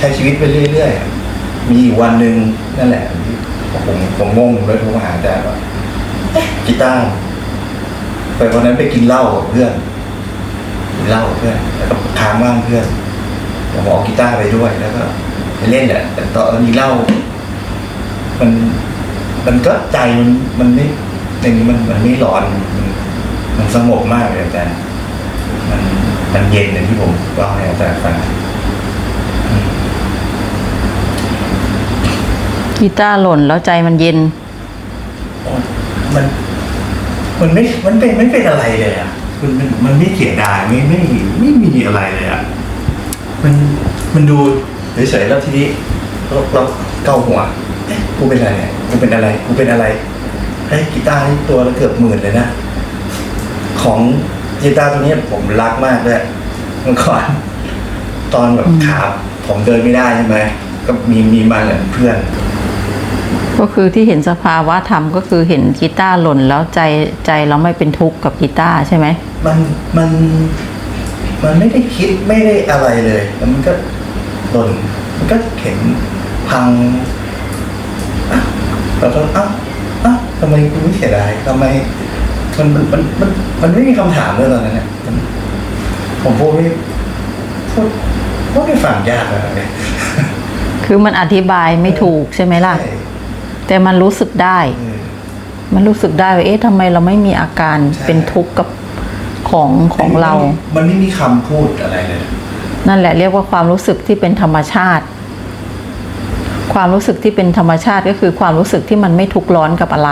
ใช้ชีวิตไปเรื่อยๆ มีวันหนึ่งนั่นแหละ ผมผมงงเลยผมหาอาจารย์ว่ากีตาร์ไปวันนั้นไปกินเหล้ากับเพื่อนกินเหล้ากับเพื่อน แล้วก็ค้างบ้านเพื่อนผมเอากีตาร์ไปด้วยแล้วก็ไปเล่นแหละแต่ตอนนี้เหล้ามันมันก็ใจมันมันไม่เป็นมันมันไม่ร้อนมันมันสงบมากเลยอาจารย์มันมันเย็นอย่างที่ผมเล่าให้อาจารย์ฟัง กีตาร์หล่นแล้วใจมันเย็น มัน มันไม่ มันเป็นไม่เป็นอะไรเลยอะ มันมันมันไม่เสียดายไม่ไม่ไม่มีอะไรเลยอะ มันมันดูเฉยๆแล้วทีนี้เราเราเกาหัวเอ๊ะกูเป็นอะไรเนี่ยกูเป็นอะไรกูเป็นอะไรไอ้ยกีตาร์นี่ตัวละเกือบหมื่นเลยนะ ของกีตาร์ตัวเนี้ยผมรักมากเลยเมื่อก่อน ตอนแบบขาผมเดินไม่ได้ใช่ไหมก็มีมีมากับเพื่อน ก็คือที่เห็นสภาวะธรรมก็คือเห็นกีตาร์หล่นแล้วใจใจเราไม่เป็นทุกข์กับกีตาร์ใช่ไหมมันมันมันไม่ได้คิดไม่ได้อะไรเลยแล้วมันก็หล่นมันก็เห็นพังอะแล้วก็เอ้าเอ้าทำไมกูไม่เสียดายทำไมมันมันมันมันมันไม่มีคำถามเลยตอนนั้นเนี่ยมันผมพูดไม่พูดพูดไม่ฟังยากเลยเนี่ยคือมันอธิบายไม่ถูกใช่ไหมล่ะใช่ แต่มันรู้สึกได้เออมันรู้สึกได้ว่าเอ๊ะทำไมเราไม่มีอาการใช่เป็นทุกข์กับของของเรา มันไม่มีคำพูดอะไรเลย นั่นแหละเรียกว่าความรู้สึกที่เป็นธรรมชาติ ความรู้สึกที่เป็นธรรมชาติก็คือความรู้สึกที่มันไม่ทุกข์ร้อนกับอะไร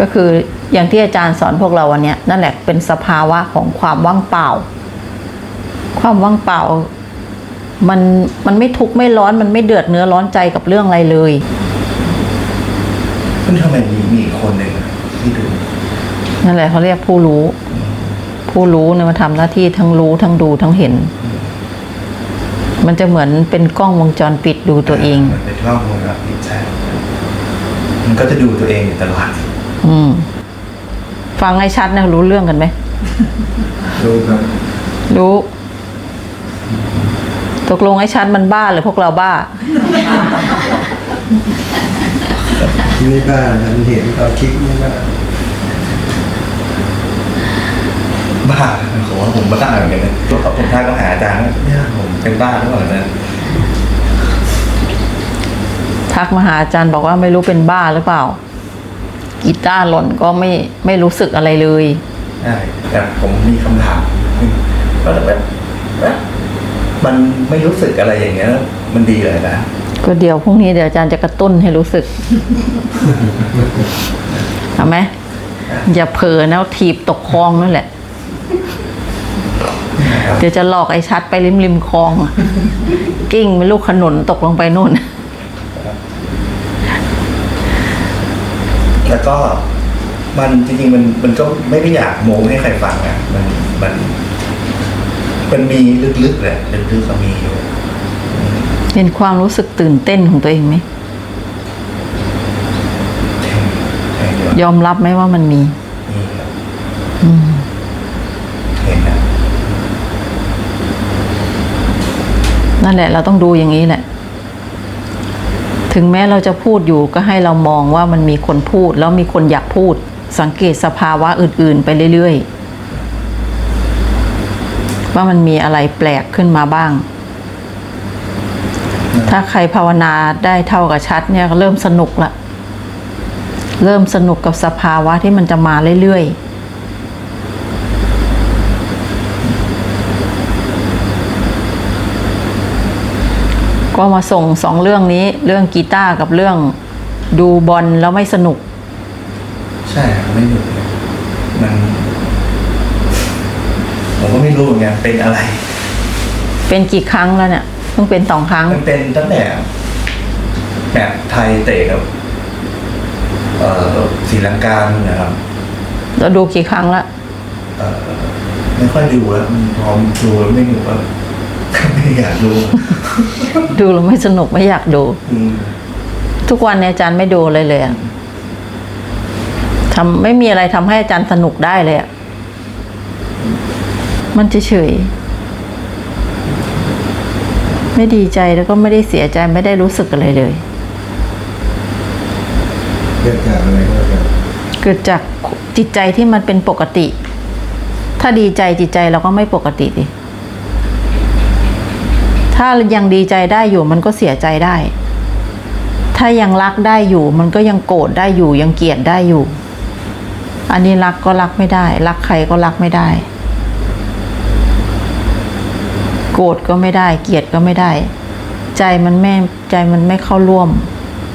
ก็คืออย่างที่อาจารย์สอนพวกเราวันเนี้ยนั่นแหละเป็นสภาวะของความว่างเปล่า ความว่างเปล่า มันมันไม่ทุกข์ไม่ร้อนมันไม่เดือดเนื้อร้อนใจกับเรื่องอะไรเลย ซึ่งทำไมมีมีอีกคนหนึ่งอะที่ดูนั่นแหละเขาเรียกผู้รู้ ผู้รู้เนี่ยมาทำหน้าที่ทั้งรู้ทั้งดูทั้งเห็น มันจะเหมือนเป็นกล้องวงจรปิดดูตัวเองมันเป็นกล้องวงจรปิดใช่มันก็จะดูตัวเองอยู่ตลอดอืม ฟังให้ชัดนะรู้เรื่องกันไหมดูครับรู้ตกลงไอ้ชัดมันบ้าหรือพวกเราบ้า ไม่บ้าฉันเห็นตอนคลิปไม่บ้าบ้าผมว่าผมบ้าเหมือนกันนะตัวผมท้าก็หาอาจารย์เนี่ยผมเป็นบ้าหรือเปล่านะทักมาหาอาจารย์บอกว่าไม่รู้เป็นบ้าหรือเปล่า กีตาร์หล่นก็ไม่ไม่รู้สึกอะไรเลยใช่แต่ผมมีคำถามว่าแบบแบบมันไม่รู้สึกอะไรอย่างเงี้ยมันดีเลยนะ ก็เดี๋ยวพรุ่งนี้เดี๋ยวอาจารย์จะกระตุ้นให้รู้สึกเอาไหมอย่าเผลอนะถีบตกคลองนั่นแหละ เดี๋ยวจะหลอกไอ้ชัดไปริมริมคลอง กิ้งเป็นลูกขนุนตกลงไปนู่น แล้วก็มันจริงๆมันมันก็ไม่ได้อยากโม้ให้ใครฟังอะมันมัน มันมีลึกๆแหละลึกๆก็มีอยู่ เป็นความรู้สึกตื่นเต้นของตัวเองไหมใช่ใช่เดี๋ยวยอมรับไหมว่ามันมีมีครับอืมเห็นนะนั่นแหละ เราต้องดูอย่างนี้แหละ ถึงแม้เราจะพูดอยู่ก็ให้เรามองว่ามันมีคนพูด แล้วมีคนอยากพูด สังเกตสภาวะอื่น ๆ ไปเรื่อย ๆ ว่ามันมีอะไรแปลกขึ้นมาบ้าง ถ้าใครภาวนาได้เท่ากับชัดเนี่ยก็เริ่มสนุกละ เริ่มสนุกกับสภาวะที่มันจะมาเรื่อยๆก็มาส่งสองเรื่องนี้เรื่องกีตาร์กับเรื่องดูบอลแล้วไม่สนุก ใช่ครับไม่หยุดเลยมันผมก็ไม่รู้เหมือนกันเป็นอะไร เป็นกี่ครั้งแล้วเนี่ยเพิ่งเป็นสองครั้ง มันเป็นตั้งแต่แบบไทยเตะกับเอ่อศรีลังกานะครับแล้วดูกี่ครั้งละเอ่อไม่ค่อยดูแล้วมันพอดูแล้วไม่หนุกก็ก็ไม่อยากดูดูแล้วไม่สนุกไม่อยากดู อืมทุกวันเนี่ยอาจารย์ไม่ดูเลยเลยอะทำไม่มีอะไรทำให้อาจารย์สนุกได้เลยอะมันเฉย ไม่ดีใจแล้วก็ไม่ได้เสียใจไม่ได้รู้สึกอะไรเลย เกิดจากอะไรก็จะเกิดจากจิตใจที่มันเป็นปกติ ถ้าดีใจจิตใจเราก็ไม่ปกติดิถ้ายังดีใจได้อยู่มันก็เสียใจได้ ถ้ายังรักได้อยู่ มันก็ยังโกรธได้อยู่ยังเกลียดได้อยู่ อันนี้รักก็รักไม่ได้ รักใครก็รักไม่ได้ โกรธก็ไม่ได้ เกลียดก็ไม่ได้ ใจมันไม่ใจมันไม่เข้าร่วม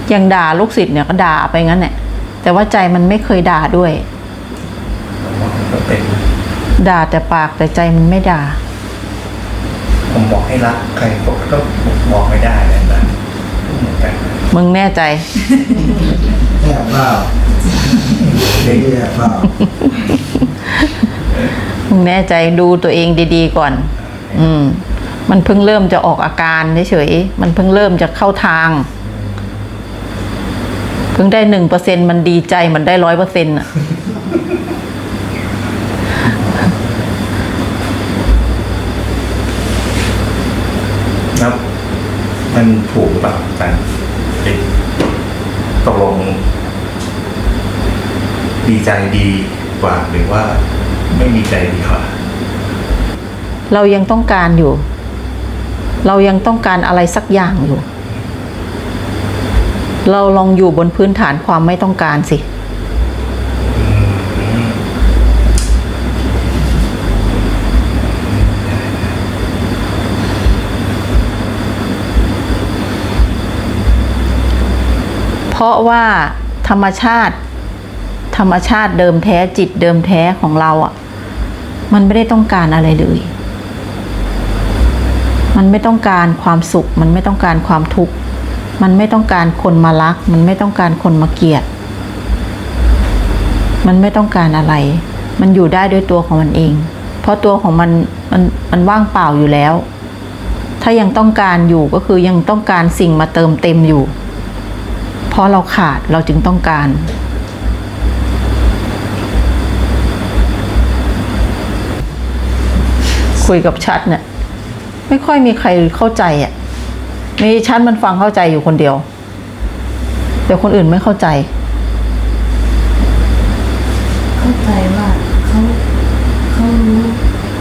อย่างด่าลูกศิษย์เนี่ยก็ด่าไปงั้นแหละแต่ว่าใจมันไม่เคยด่าด้วยผมว่ามันก็เป็นด่าแต่ปากแต่ใจมันไม่ด่า ผมบอกให้รักใครผมก็บอกไม่ได้เลยนะเหมือนกันมึงแน่ใจแอบเปล่าเด็กแอบเปล่ามึงแน่ใจดูตัวเองดีๆก่อน อืม มันเพิ่งเริ่มจะออกอาการเฉยๆมันเพิ่งเริ่มจะเข้าทาง เพิ่งได้หนึ่งเปอร์เซ็นมันดีใจมันได้ร้อยเปอร์เซ็นต์อะแล้วมันถูกหรือเปล่าอาจารย์เอ๊ะตกลง ดีใจดีกว่าหรือว่าไม่มีใจดีกว่า เรายังต้องการอยู่ เรายังต้องการอะไรสักอย่างอยู่ เราลองอยู่บนพื้นฐานความไม่ต้องการสิ เพราะว่าธรรมชาติ ธรรมชาติเดิมแท้จิตเดิมแท้ของเราอะ มันไม่ได้ต้องการอะไรเลย มันไม่ต้องการความสุข มันไม่ต้องการความทุกข์ มันไม่ต้องการคนมารัก มันไม่ต้องการคนมาเกลียด มันไม่ต้องการอะไร มันอยู่ได้ด้วยตัวของมันเอง เพราะตัวของมันมันมันว่างเปล่าอยู่แล้ว ถ้ายังต้องการอยู่ก็คือยังต้องการสิ่งมาเติมเต็มอยู่ เพราะเราขาดเราจึงต้องการคุยกับชัดเนี่ย ไม่ค่อยมีใครเข้าใจอะมีชัดมันฟังเข้าใจอยู่คนเดียว แต่คนอื่นไม่เข้าใจ เข้าใจว่าเขาเขารู้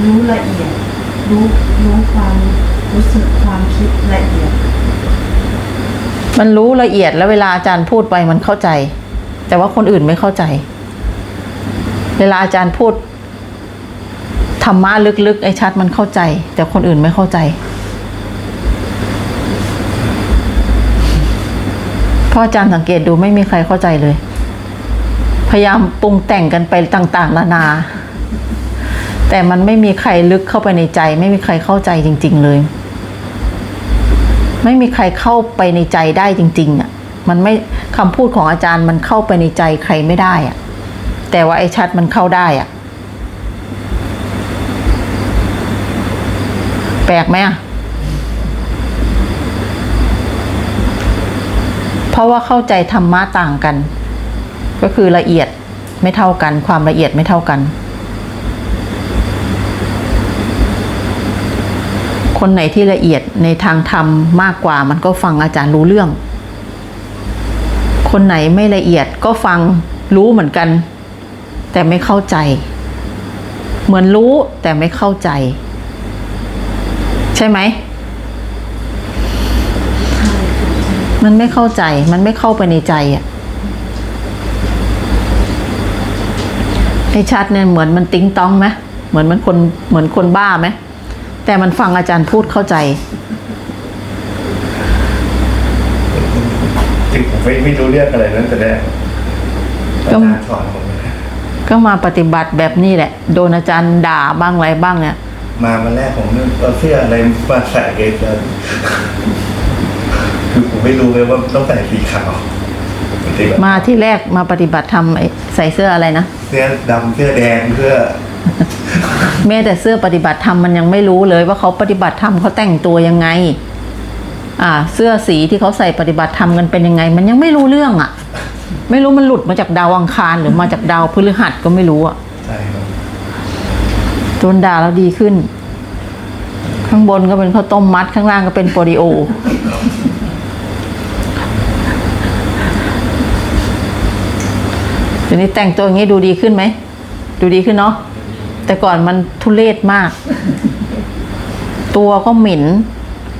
รู้ละเอียด รู้รู้ความรู้สึกความคิดละเอียด มันรู้ละเอียดแล้วเวลาอาจารย์พูดไปมันเข้าใจ แต่ว่าคนอื่นไม่เข้าใจ เวลาอาจารย์พูด ธรรมะลึกๆ ไอ้ชัดมันเข้าใจ แต่คนอื่นไม่เข้าใจพราะอาจารย์สังเกตดูไม่มีใครเข้าใจเลย พยายามปรุงแต่งกันไปต่าง ๆ นานา แต่มันไม่มีใครลึกเข้าไปในใจ ไม่มีใครเข้าใจจริง ๆ เลย ไม่มีใครเข้าไปในใจได้จริง ๆ อะ มันไม่คำพูดของอาจารย์มันเข้าไปในใจใครไม่ได้อะ แต่ว่าไอ้ชัดมันเข้าได้อะ แปลกไหมอะเพราะว่าเข้าใจธรรมะต่างกัน ก็คือละเอียดไม่เท่ากัน ความละเอียดไม่เท่ากัน คนไหนที่ละเอียดในทางธรรมมากกว่ามันก็ฟังอาจารย์รู้เรื่อง คนไหนไม่ละเอียดก็ฟังรู้เหมือนกัน แต่ไม่เข้าใจ เหมือนรู้แต่ไม่เข้าใจ ช่ไหม มันไม่เข้าใจ มันไม่เข้าไปในใจอะไอ้ชัดเนี่ยเหมือนมันติ้งต้องไหมเหมือนมันคนเหมือนคนบ้าไหมแต่มันฟังอาจารย์พูดเข้าใจจริงผมไม่ไม่รู้เรื่องอะไรนั่นแต่แรกก็อาจารย์สอนผมนะก็มาปฏิบัติแบบนี้แหละ โดนอาจารย์ด่าบ้างอะไรบ้างเนี่ย มาวันแรกผมนึกเอาเสื้ออะไรมาใส่เกจนคือผมไม่รู้เลยว่าต้องใส่สีขาวปฏิบัติมาที่แรกมาปฏิบัติธรรมไอ้ใส่เสื้ออะไรนะ เสื้อดำเสื้อแดงเสื้อแม้แต่เสื้อปฏิบัติธรรมมันยังไม่รู้เลยว่าเขาปฏิบัติธรรมเขาแต่งตัวยังไง อ่า เสื้อสีที่เขาใส่ปฏิบัติธรรมกันเป็นยังไง มันยังไม่รู้เรื่องอะ่ะ ไม่รู้มันหลุดมาจากดาวอังคารหรือมาจากดาวพฤหัสก็ไม่รู้อะ่ะ ใช่ครับ โดนด่าแล้วดีขึ้น ข้างบนก็เป็นข้าวต้มมัดข้างล่างก็เป็นโปรดิโอ เดี๋ยวนี้แต่งตัวอย่างนี้ดูดีขึ้นไหม ดูดีขึ้นเนาะ แต่ก่อนมันทุเลศมาก ตัวก็หม็น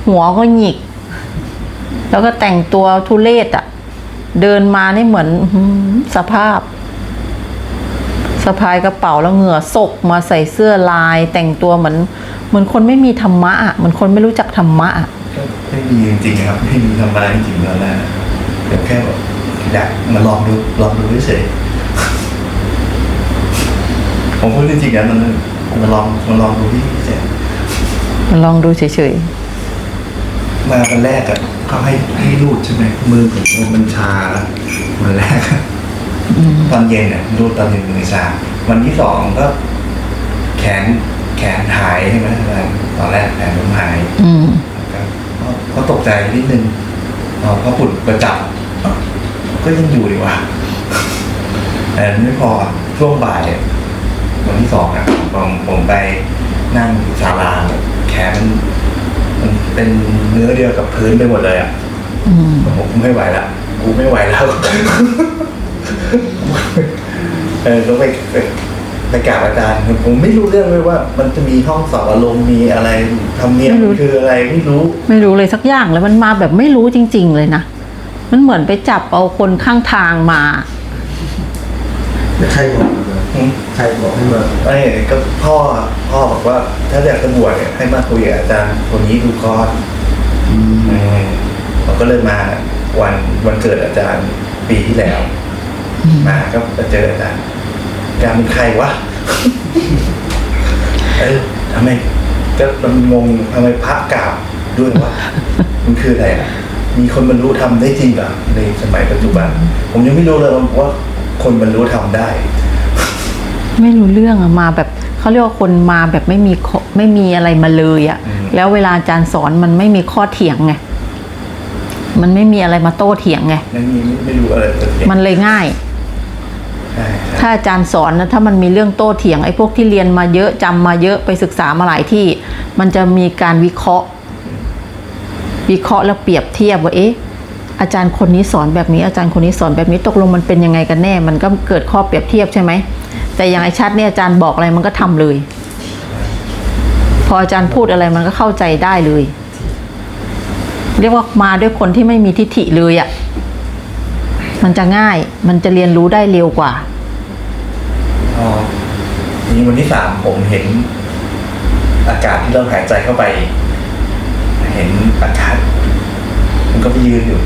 หัวก็หงิก แล้วก็แต่งตัวทุเลศอะ่ะ เดินมานี่เหมือนสภาพ สะพายกระเป๋าแล้วเหงื่อสกมาใส่เสื้อลาย แต่งตัวเหมือนเหมือนคนไม่มีธรรมะอะเหมือนคนไม่รู้จักธรรมะอะก็ไม่มีจริงๆครับไม่มีทำอะไรจริงๆแล้วนะเดี๋ยวแค่แบบอยากมาลองดูลองดูเฉยๆผมพูดจริงๆนะมันมาลองมาลองดูที่เฉยมาลองดูเฉยมาวันแรกอะเขาให้ให้รูดใช่ไหมมือผมมันชาแล้วมันแรก ตอนเย็นเนี่ยรูดตอนเย็นมือชาวันที่สองก็ แขนแขนหายใช่ไหมอะไรตอนแรกแขนผมหายๆอืมก็ก็ตกใจนิดนึงพอพอปุดประจับอ้าวก็ยังอยู่ดีวะแต่ไม่พอช่วงบ่ายวันที่สองอะผมผมไปนั่งอยู่ศาลาแขนมันมันเป็นเนื้อเดียวกับพื้นไปหมดเลยอะอืมผมไม่ไหวละกูไม่ไหวแล้ว เออต้องไปไปไปกราบอาจารย์ผมไม่รู้เรื่องเลยว่า มันจะมีห้องสอบอารมณ์มีอะไรทำเนียมคืออะไรไม่รู้ ไม่รู้เลยสักอย่างเลยมันมาแบบไม่รู้จริง ๆ เลยนะ มันเหมือนไปจับเอาคนข้างทางมาแต่ใครบอกมาอืม ใครบอกให้มาไอ้ก็พ่อพ่อบอกว่า ถ้าอยากจะบวชเนี่ยให้มาคุยกับอาจารย์คนนี้ดูก่อนอืมอืมผมก็เลยมาวันวันเกิดอาจารย์ปีที่แล้ว มาก็ไปเจออาจารย์อาจารย์เป็นใครวะเออทำไมก็มันงงทำไมพระกราบด้วยวะมันคืออะไรอะมีคนบรรลุธรรมได้จริงเหรอในสมัยปัจจุบัน ผมยังไม่รู้เลยว่าคนบรรลุธรรมได้ ไม่รู้เรื่องอะมาแบบเขาเรียกว่าคนมาแบบไม่มีข้อไม่มีอะไรมาเลยอะอืมแล้วเวลาอาจารย์สอนมันไม่มีข้อเถียงไงมันไม่มีอะไรมาโต้เถียงไงไม่มีไม่รู้อะไรเกิดขึ้นมันเลยง่ายใช่ใช่ ถ้าอาจารย์สอนนะถ้ามันมีเรื่องโต้เถียงไอ้พวกที่เรียนมาเยอะจำมาเยอะไปศึกษามาหลายที่ มันจะมีการวิเคราะห์ วิเคราะห์แล้วเปรียบเทียบว่าเอ๊ะอาจารย์คนนี้สอนแบบนี้อาจารย์คนนี้สอนแบบนี้ตกลงมันเป็นยังไงกันแน่ มันก็เกิดข้อเปรียบเทียบใช่ไหมแต่อย่างไอ้ชัดเนี่ยอาจารย์บอกอะไรมันก็ทำเลย พออาจารย์พูดอะไรมันก็เข้าใจได้เลย เรียกว่ามาด้วยคนที่ไม่มีทิฐิเลยอะ่ะ มันจะง่าย มันจะเรียนรู้ได้เร็วกว่า อ๋อนี่วันที่สามผมเห็น อากาศที่เราหายใจเข้าไป เห็นอากาศมันก็ไปยืนอยู่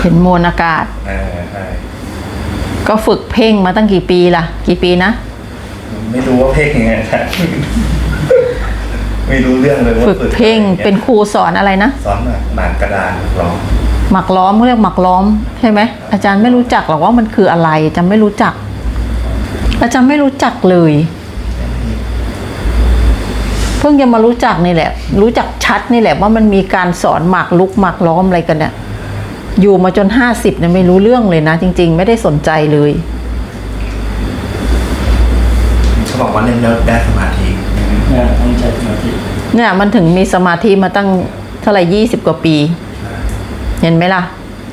เห็นมวลอากาศเออใช่ก็ฝึกเพ่งมาตั้งกี่ปีล่ะ กี่ปีนะ ไม่รู้ว่าเพ่งยังไงครับไม่รู้เรื่องเลยว่าฝึกเพ่งอะไรเป็นครูสอนอะไรนะสอนหนักหนักกระดานร้อง หมักล้อมเขาเรียกหมักล้อมใช่ไหมอาจารย์ไม่รู้จักหรอกว่ามันคืออะไรอาจารย์ไม่รู้จัก อาจารย์ไม่รู้จักเลย เพิ่งจะมารู้จักนี่แหละ รู้จักชัดนี่แหละว่ามันมีการสอนหมากลุกหมากล้อมอะไรกันเนี่ยอยู่มาจนห้าสิบเนี่ยไม่รู้เรื่องเลยนะ จริง ๆ ไม่ได้สนใจเลยเขาบอกว่าเล่นแล้วได้สมาธิต้องใช้สมาธิเนี่ยมันถึงมีสมาธิมาตั้งเท่าไหร่ยี่สิบกว่าปี เห็นไหมล่ะ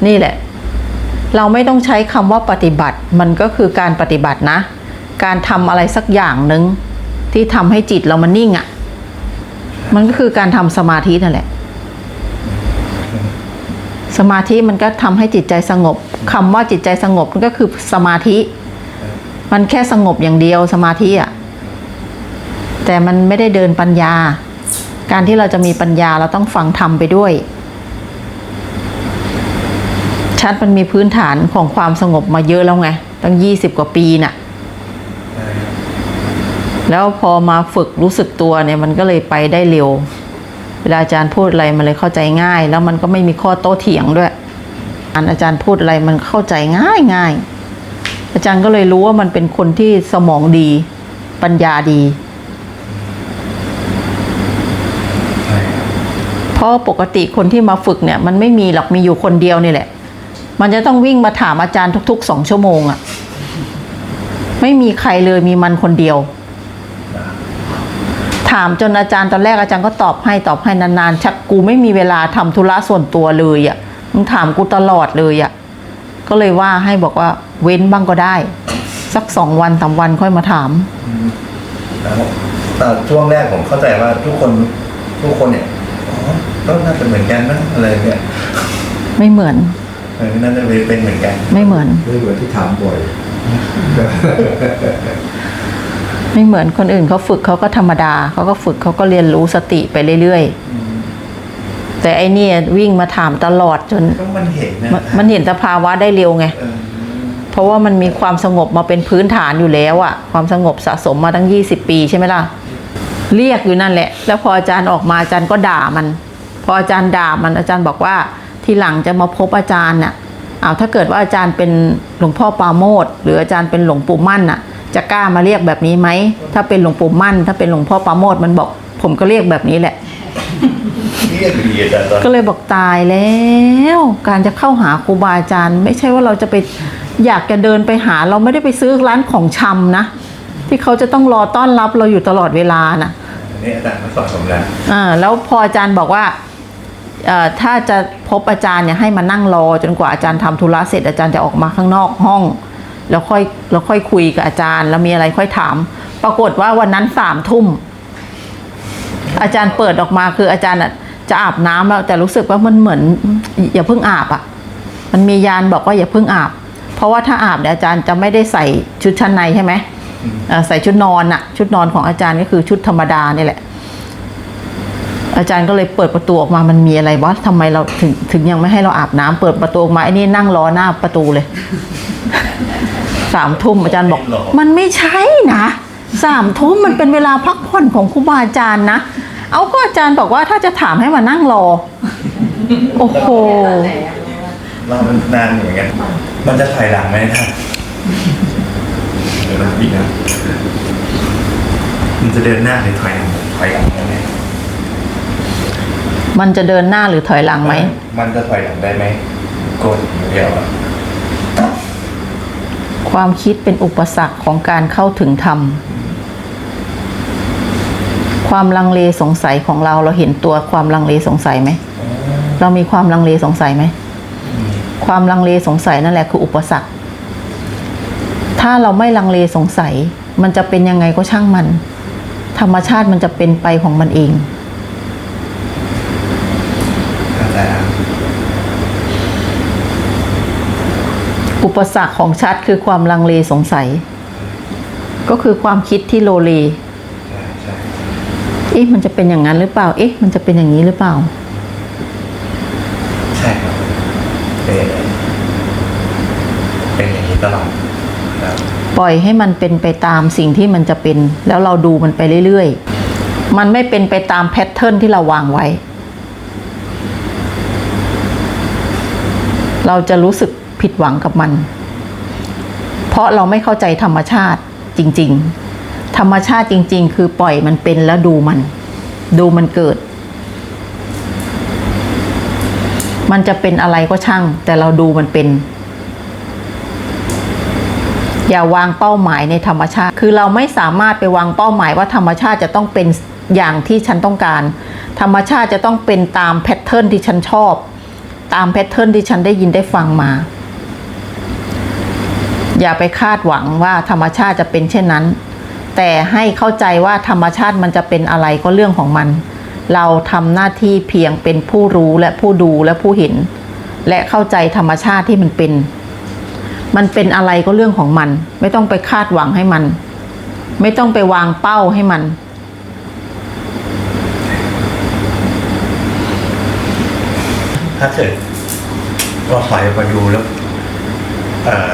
นี่แหละ เราไม่ต้องใช้คำว่าปฏิบัติ มันก็คือการปฏิบัตินะ การทำอะไรสักอย่างหนึ่งที่ทำให้จิตเรามันนิ่งอะ่ะ มันก็คือการทำสมาธินั่นแหละ สมาธิมันก็ทำให้จิตใจสงบคำว่าจิตใจสงบมันก็คือสมาธิ มันแค่สงบอย่างเดียวสมาธิอะ แต่มันไม่ได้เดินปัญญา การที่เราจะมีปัญญาเราต้องฟังธรรมไปด้วย ชัดมันมีพื้นฐานของความสงบมาเยอะแล้วไง ตั้งยี่สิบกว่าปีน่ะ แล้วพอมาฝึกรู้สึกตัวเนี่ยมันก็เลยไปได้เร็ว เวลาอาจารย์พูดอะไรมันเลยเข้าใจง่าย แล้วมันก็ไม่มีข้อโต้เถียงด้วยอันอาจารย์พูดอะไรมันเข้าใจง่ายง่ายอาจารย์ก็เลยรู้ว่ามันเป็นคนที่สมองดี ปัญญาดี เพราะปกติคนที่มาฝึกเนี่ย มันไม่มีหรอกมีอยู่คนเดียวนี่แหละ มันจะต้องวิ่งมาถามอาจารย์ทุกๆสองชั่วโมงอะไม่มีใครเลยมีมันคนเดียวถถามจนอาจารย์ตอนแรกอาจารย์ก็ตอบให้ตอบให้นานๆชักกูไม่มีเวลาทำธุระส่วนตัวเลยอะ่ะมึงถามกูตลอดเลยอะ่ะก็เลยว่าให้บอกว่าเว้นบ้างก็ได้ สักสองวันสามวันค่อยมาถามแล้วแต่ช่วงแรกผมเข้าใจว่าทุกคนทุกคนเนี่ยอ๋อก็น่าจะเหมือนกันนะอะไรเนี่ยไม่เหมือน เออน่าจะเป็นเหมือนกัน ไม่เหมือน ไม่เหมือนที่ถามบ่อย ไม่เหมือนคนอื่นเขาฝึกเขาก็ธรรมดาเขาก็ฝึกเขาก็เรียนรู้สติไปเรื่อยๆ แต่ไอเนี่ยวิ่งมาถามตลอดจนก็มันเห็นนะมันมันเห็นสภาวะได้เร็วไงเออเพราะว่ามันมีความสงบมาเป็นพื้นฐานอยู่แล้วอะความสงบสะสมมาตั้ง20ปีใช่ไหมล่ะเรียกอยู่นั่นแหละ แล้วพออาจารย์ออกมาอาจารย์ก็ด่ามัน พออาจารย์ด่ามันอาจารย์บอกว่า ทีหลังจะมาพบอาจารย์น่ะเอาวถ้าเกิดว่าอาจารย์เป็นหลวงพ่อปราโมดหรืออาจารย์เป็นหลวงปู่มั่นน่ะ จะกล้ามาเรียกแบบนี้ไหมถ้าเป็นหลวงปู่มั่น ถ้าเป็นหลวงพ่อปราโมดมันบอก ผมก็เรียกแบบนี้แหละเรียกดีอาจารย์ตอนก็เลยบอกตายแล้ว การจะเข้าหาครูบาอาจารย์ ไม่ใช่ว่าเราจะไปอยากจะเดินไปหาเราไม่ได้ไปซื้อร้านของชำนะ ที่เขาจะต้องรอต้อนรับเราอยู่ตลอดเวลานะอันนี้อาจารย์มาสอนผมแล้วอ่าแล้วพออาจารย์บอกว่าเอ่อ ถ้าจะพบอาจารย์เนี่ยให้มานั่งรอ จนกว่าอาจารย์ทำธุระเสร็จอาจารย์จะออกมาข้างนอกห้อง แล้วค่อยแล้วค่อยคุยกับอาจารย์ แล้วมีอะไรค่อยถาม ปรากฏว่าวันนั้นสามทุ่มอาจารย์เปิดออกมาคืออาจารย์อะจะอาบน้ำแล้วแต่รู้สึกว่ามันเหมือนอย่าเพิ่งอาบอะมันมียานบอกว่าอย่าเพิ่งอาบ เพราะว่าถ้าอาบเนี่ยอาจารย์จะไม่ได้ใส่ชุดชั้นในใช่ไหมใส่ชุดนอนอะชุดนอนของอาจารย์ก็คือชุดธรรมดานี่แหละ อาจารย์ก็เลยเปิดประตูออกมามันมีอะไรวะทำไมเราถึงถึงยังไม่ให้เราอาบน้ำเปิดประตูออกมาไอ้นี่นั่งรอหน้าประตูเลยสามทุ่มอาจารย์บอก มันไม่ใช่นะสามทุ่มมันเป็นเวลาพักผ่อนของครูบาอาจารย์นะ เอาก็อาจารย์บอกว่าถ้าจะถามให้มานั่งรอ โอ้โหเรามันนานเหมือนกัน มันจะถอยหลังไหมท่านเดี๋ยวนะพี่นะมันจะเดินหน้าหรือถอยหลังถอยหลัง มมันจะเดินหน้าหรือถอยหลังไหม มันจะถอยหลังได้ไหมกดอย่างเดียวอะความคิดเป็นอุปสรรคของการเข้าถึงธรรม ความลังเลสงสัยของเราเราเห็นตัวความลังเลสงสัยไหม เรามีความลังเลสงสัยไหม ความลังเลสงสัยนั่นแหละคืออุปสรรค ถ้าเราไม่ลังเลสงสัย มันจะเป็นยังไงก็ช่างมัน ธรรมชาติมันจะเป็นไปของมันเอง เข้าใจแล้ว อุปสรรคของชัดคือความลังเลสงสัย ก็คือความคิดที่โลเลใช่ใช่เอ๊ะมันจะเป็นอย่างนั้นหรือเปล่า เอ๊ะ มันจะเป็นอย่างนี้หรือเปล่า ใช่ครับเป็นเป็นอย่างนี้ตลอดครับปล่อยให้มันเป็นไปตามสิ่งที่มันจะเป็น แล้วเราดูมันไปเรื่อยๆ มันไม่เป็นไปตามแพทเทิร์นที่เราวางไว้ เราจะรู้สึก ผิดหวังกับมัน เพราะเราไม่เข้าใจธรรมชาติจริง ๆ ธรรมชาติจริง ๆ คือปล่อยมันเป็นแล้วดูมัน ดูมันเกิด มันจะเป็นอะไรก็ช่าง แต่เราดูมันเป็น อย่าวางเป้าหมายในธรรมชาติ คือเราไม่สามารถไปวางเป้าหมายว่าธรรมชาติจะต้องเป็นอย่างที่ฉันต้องการ ธรรมชาติจะต้องเป็นตามแพทเทิร์นที่ฉันชอบ ตามแพทเทิร์นที่ฉันได้ยินได้ฟังมา อย่าไปคาดหวังว่าธรรมชาติจะเป็นเช่นนั้น แต่ให้เข้าใจว่าธรรมชาติมันจะเป็นอะไรก็เรื่องของมัน เราทำหน้าที่เพียงเป็นผู้รู้และผู้ดูและผู้เห็น และเข้าใจธรรมชาติที่มันเป็น มันเป็นอะไรก็เรื่องของมัน ไม่ต้องไปคาดหวังให้มัน ไม่ต้องไปวางเป้าให้มันถ้าเกิดเราถอยมาดูแล้วเอ่อ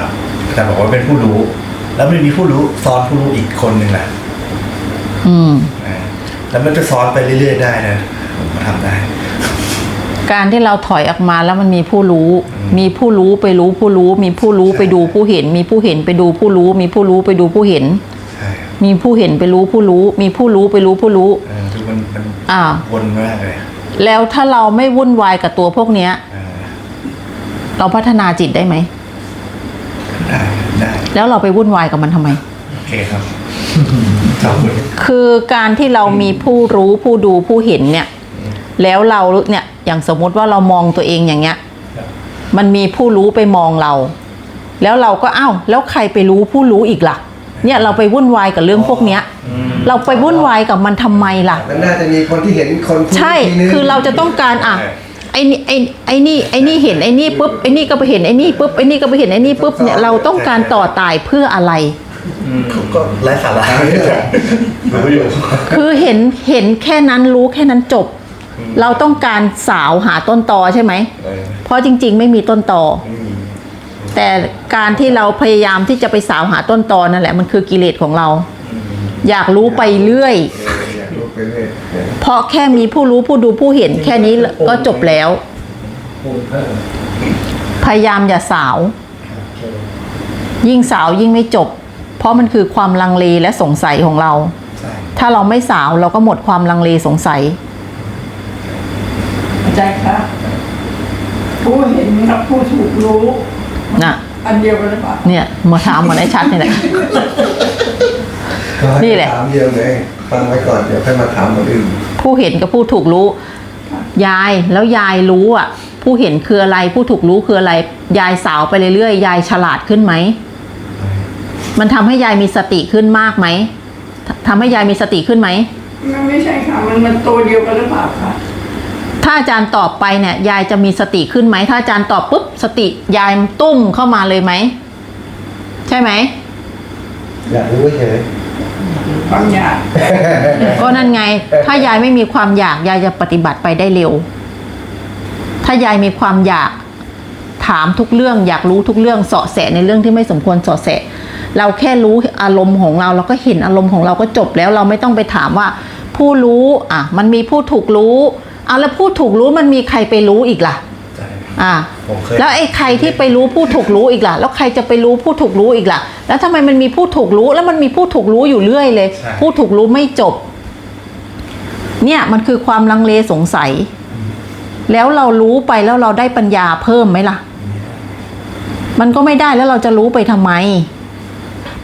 จารย์บอกว่าเป็นผู้รู้ แล้วมันมีผู้รู้ซ้อนผู้รู้อีกคนหนึ่งนะอืมอ่าแล้วมันจะซ้อนไปเรื่อย ๆ ได้นะผมก็ทำได้ การที่เราถอยออกมาแล้วมันมีผู้รู้ มีผู้รู้ไปรู้ผู้รู้ มีผู้รู้ไปดูผู้เห็น มีผู้เห็นไปดูผู้รู้ มีผู้รู้ไปดูผู้เห็นใช่ครับมีผู้เห็นไปรู้ผู้รู้ มีผู้รู้ไปรู้ผู้รู้เออคือมันมันอ่าวนมากเลยแล้วถ้าเราไม่วุ่นวายกับตัวพวกเนี้ยเออเราพัฒนาจิตได้ไหม ได้ได้แล้วเราไปวุ่นวายกับมันทำไม โอเคครับจับมือคือการที่เรามีผู้รู้ผู้ดูผู้เห็นเนี่ย แล้วเราเนี่ยอย่างสมมุติว่าเรามองตัวเองอย่างเงี้ย มันมีผู้รู้ไปมองเรา แล้วเราก็อ้าวแล้วใครไปรู้ผู้รู้อีกล่ะ เนี่ยเราไปวุ่นวายกับเรื่องพวกเนี้ย เราไปวุ่นวายกับมันทำไมล่ะ มันน่าจะมีคนที่เห็นคนพูดใช่ทีนึง คือเราจะต้องการอะไอ้ นี่ไอ้ไอ้นี่ไอ้นี่เห็นไอ้นี่ปุ๊บไอ้นี่ก็ไปเห็นไอ้นี่ปุ๊บไอ้นี่ก็ไปเห็นไอ้นี่ปุ๊บเนี่ยเราต้องการต่อตายเพื่ออะไร ก็ไร้สาระรู้อยู่คือเห็นเห็นแค่นั้นรู้แค่นั้นจบ เราต้องการสาวหาต้นตอใช่ไหมเออเพราะจริง ๆ ไม่มีต้นตอไม่มีแต่การที่เราพยายามที่จะไปสาวหาต้นตอนั่นแหละมันคือกิเลสของเรา อยากรู้ไปเรื่อยเอออยากรู้ไปเรื่อยเออเพ ราะแค่มีผู้รู้ผู้ดูผู้เห็นแค่นี้ก็จบแล้วพูดเพิ่มพยายามอย่าสาว ยิ่งสาวยิ่งไม่จบ เพราะมันคือความลังเลและสงสัยของเราใช่ถ้าเราไม่สาวเราก็หมดความลังเลสงสัยอาจารย์คะผู้เห็นกับผู้ถูกรู้น่ะอันเดียวกันหรือเปล่าเนี่ยมาถามเหมือนไอ้ชัดนี่แหละก็ให้นี่แหละถามเดียวเลยฟังไว้ก่อนเดี๋ยวค่อยมาถามคนอื่น ผู้เห็นกับผู้ถูกรู้ ยายแล้วยายรู้อะ ผู้เห็นคืออะไร ผู้ถูกรู้คืออะไร ยายสาวไปเรื่อยๆยายฉลาดขึ้นไหม มันทำให้ยายมีสติขึ้นมากไหมททำให้ยายมีสติขึ้นไหมมันไม่ใช่ค่ะ มันมันตัวเดียวกันหรือเปล่าคะถ้าอาจารย์ตอบไปเนี่ย ยายจะมีสติขึ้นไหม ถ้าอาจารย์ตอบปุ๊บสติยายตุ้มเข้ามาเลยไหม ใช่ไหมอยากรู้เฉย ความอยากก็นั่นไง ถ้ายายไม่มีความอยากยายจะปฏิบัติไปได้เร็ว ถ้ายายมีความอยากถามทุกเรื่องอยากรู้ทุกเรื่องเสาะแสในเรื่องที่ไม่สมควรเสาะแสเราแค่รู้อารมณ์ของเราเราก็เห็นอารมณ์ของเราก็จบแล้วเราไม่ต้องไปถามว่า ผู้รู้อะมันมีผู้ถูกรู้เอาแล้วผู้ถูกรู้มันมีใครไปรู้อีกล่ะ อะผมเคยแล้วไอ้ใครที่ไปรู้ผู้ถูกรู้อีกล่ะ แล้วใครจะไปรู้ผู้ถูกรู้อีกล่ะ แล้วทำไมมันมีผู้ถูกรู้แล้วมันมีผู้ถูกรู้อยู่เรื่อยเลย ใช่ ผู้ถูกรู้ไม่จบ เนี่ยมันคือความลังเลสงสัย แล้วเรารู้ไปแล้วเราได้ปัญญาเพิ่มไหมล่ะ มันก็ไม่ได้แล้วเราจะรู้ไปทำไม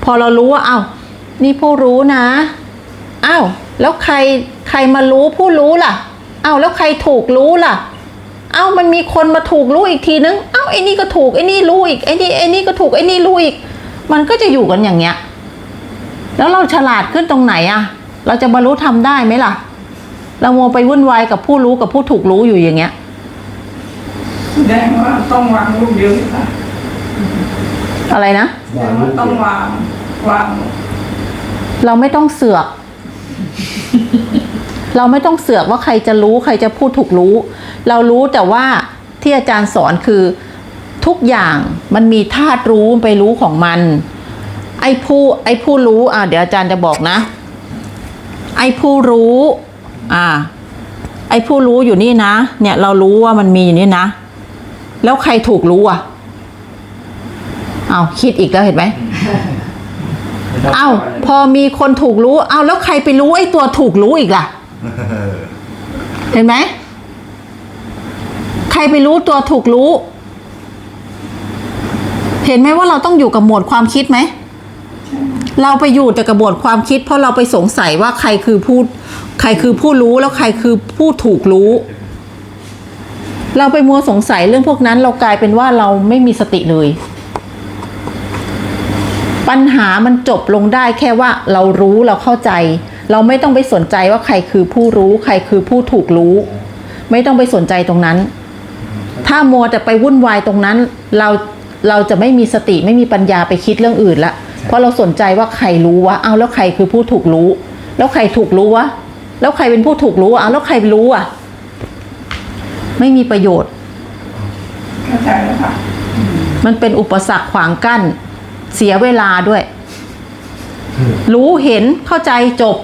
พอเรารู้ว่าอ้าวนี่ผู้รู้นะอ้าวแล้วใครใครมารู้ผู้รู้ล่ะอ้าวแล้วใครถูกรู้ล่ะ เอ้ามันมีคนมาถูกรู้อีกทีนึง เอ้าไอ้นี่ก็ถูกไอ้นี่รู้อีกไอ้นี่ไอ้นี่ก็ถูกไอ้นี่รู้อีก มันก็จะอยู่กันอย่างเงี้ย แล้วเราฉลาดขึ้นตรงไหนอะเราจะบรรลุทำได้ไหมล่ะ เราโมวไปวุ่นวายกับผู้รู้กับผู้ถูกรู้อยู่อย่างเงี้ยแสดงว่าต้องวางรูปเดียวสิค่ะอะไรนะแสดงว่าต้องวางวาง เราไม่ต้องเสือก เราไม่ต้องเสือกว่าใครจะรู้ใครจะพูดถูกรู้ เรารู้แต่ว่าที่อาจารย์สอนคือทุกอย่างมันมีธาตุรู้ไปรู้ของมัน ไอ้ผู้ไอ้ผู้รู้อ่าเดี๋ยวอาจารย์จะบอกนะ ไอ้ผู้รู้อ่าไอ้ผู้รู้อยู่นี่นะ เนี่ยเรารู้ว่ามันมีอยู่นี่นะ แล้วใครถูกรู้อะเอาคิดอีกแล้วเห็นไหมเอ้าพอมีคนถูกรู้เอ้าแล้วใครไปรู้ไอ้ตัวถูกรู้อีกล่ะ เห็นไหม ใครไปรู้ตัวถูกรู้ เห็นไหมว่าเราต้องอยู่กับหมดความคิดไหม เราไปอยู่แต่กับโหมดความคิด เพราะเราไปสงสัยว่าใครคือผู้ใครคือผู้รู้แล้วใครคือผู้ถูกรู้ เราไปมัวสงสัยเรื่องพวกนั้น เรากลายเป็นว่าเราไม่มีสติเลย ปัญหามันจบลงได้แค่ว่าเรารู้เราเข้าใจ เราไม่ต้องไปสนใจว่าใครคือผู้รู้ ใครคือผู้ถูกรู้ ไม่ต้องไปสนใจตรงนั้น ถ้ามัวแต่ไปวุ่นวายตรงนั้น เราเราจะไม่มีสติไม่มีปัญญาไปคิดเรื่องอื่นละเพราะเราสนใจว่าใครรู้วะเอาแล้วใครคือผู้ถูกรู้ แล้วใครถูกรู้วะแล้วใครเป็นผู้ถูกรู้เอาแล้วใครรู้อะ ไม่มีประโยชน์เข้าใจแล้วค่ะมันเป็นอุปสรรคขวางกั้น เสียเวลาด้วย รู้เห็นเข้าใจจบ